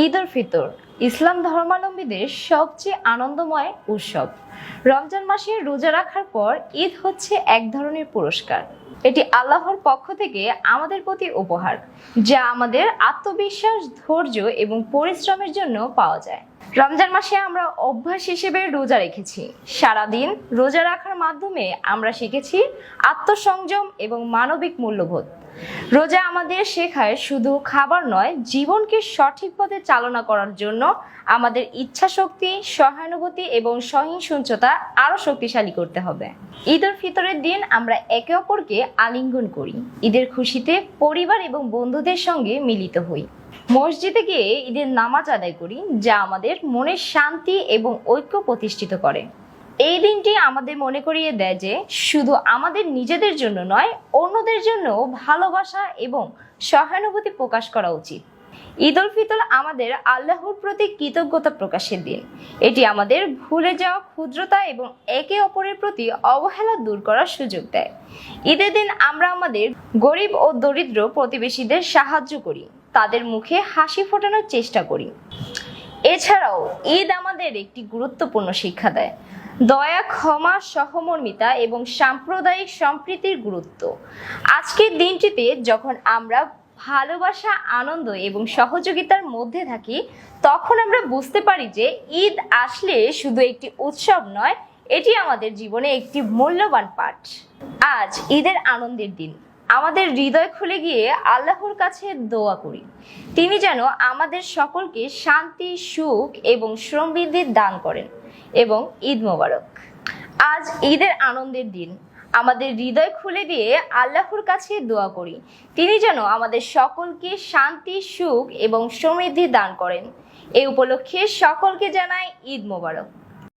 ঈদ উল ফিতর, ইসলাম ধর্মাবলম্বীদের সবচেয়ে আনন্দময় উৎসব। রমজান মাসে রোজা রাখার পর ঈদ হচ্ছে এক ধরনের পুরস্কার। এটি আল্লাহর পক্ষ থেকে আমাদের প্রতি উপহার, যা আমাদের আত্মবিশ্বাস, ধৈর্য এবং পরিশ্রমের জন্য পাওয়া যায়। রমজান মাসে আমরা অভ্যাস হিসেবে রোজা রেখেছি। সারাদিন রোজা রাখার মাধ্যমে আমরা শিখেছি আত্মসংযম এবং মানবিক মূল্যবোধ। রোজা আমাদের শেখায় শুধু খাবার নয়, জীবনকে সঠিক পথে চালনা করার জন্য আমাদের ইচ্ছা শক্তি সহানুভূতি এবং সহিংসতা আরও শক্তিশালী করতে হবে। ঈদ উল ফিতরের দিন আমরা একে অপরকে আলিঙ্গন করি। ঈদের খুশিতে পরিবার এবং বন্ধুদের সঙ্গে মিলিত হই। মসজিদে গিয়ে ঈদের নামাজ আদায় করি, যা আমাদের মনের শান্তি এবং ঐক্য প্রতিষ্ঠিত করে। এই দিনটি আমাদের মনে করিয়ে দেয় যে, শুধু আমাদের নিজেদের জন্য নয়, অন্যদের জন্য ভালোবাসা এবং সহানুভূতি প্রকাশ করা উচিত। ঈদ উল ফিতর আমাদের আল্লাহর প্রতি কৃতজ্ঞতা প্রকাশের দিন। এটি আমাদের ভুলে যাওয়া ক্ষুদ্রতা এবং একে অপরের প্রতি অবহেলা দূর করার সুযোগ দেয়। ঈদের দিন আমরা আমাদের গরিব ও দরিদ্র প্রতিবেশীদের সাহায্য করি। তাদের মুখে হাসি ফোটানোর চেষ্টা করি। এছাড়াও ঈদ আমাদের একটি গুরুত্বপূর্ণ শিক্ষা দেয়। দয়া, ক্ষমা, সহমর্মিতা এবং সাম্প্রদায়িক সম্প্রীতির গুরুত্ব। আজকের দিনটিতে যখন আমরা ভালোবাসা, আনন্দ এবং সহযোগিতার মধ্যে থাকি, তখন আমরা বুঝতে পারি যে ঈদ আসলে শুধু একটি উৎসব নয়, এটি আমাদের জীবনে একটি মূল্যবান পাঠ। আজ ঈদের আনন্দের দিন। আমাদের হৃদয় খুলে গিয়ে আল্লাহর কাছে দোয়া করি। তিনি যেন আমাদের সকলকে শান্তি, সুখ এবং সমৃদ্ধির দান করেন এবং ঈদ মোবারক। আজ ঈদের আনন্দের দিন। আমাদের হৃদয় খুলে দিয়ে আল্লাহর কাছে দোয়া করি। তিনি যেন আমাদের সকলকে শান্তি, সুখ এবং সমৃদ্ধি দান করেন। এই উপলক্ষে সকলকে জানাই ঈদ মোবারক।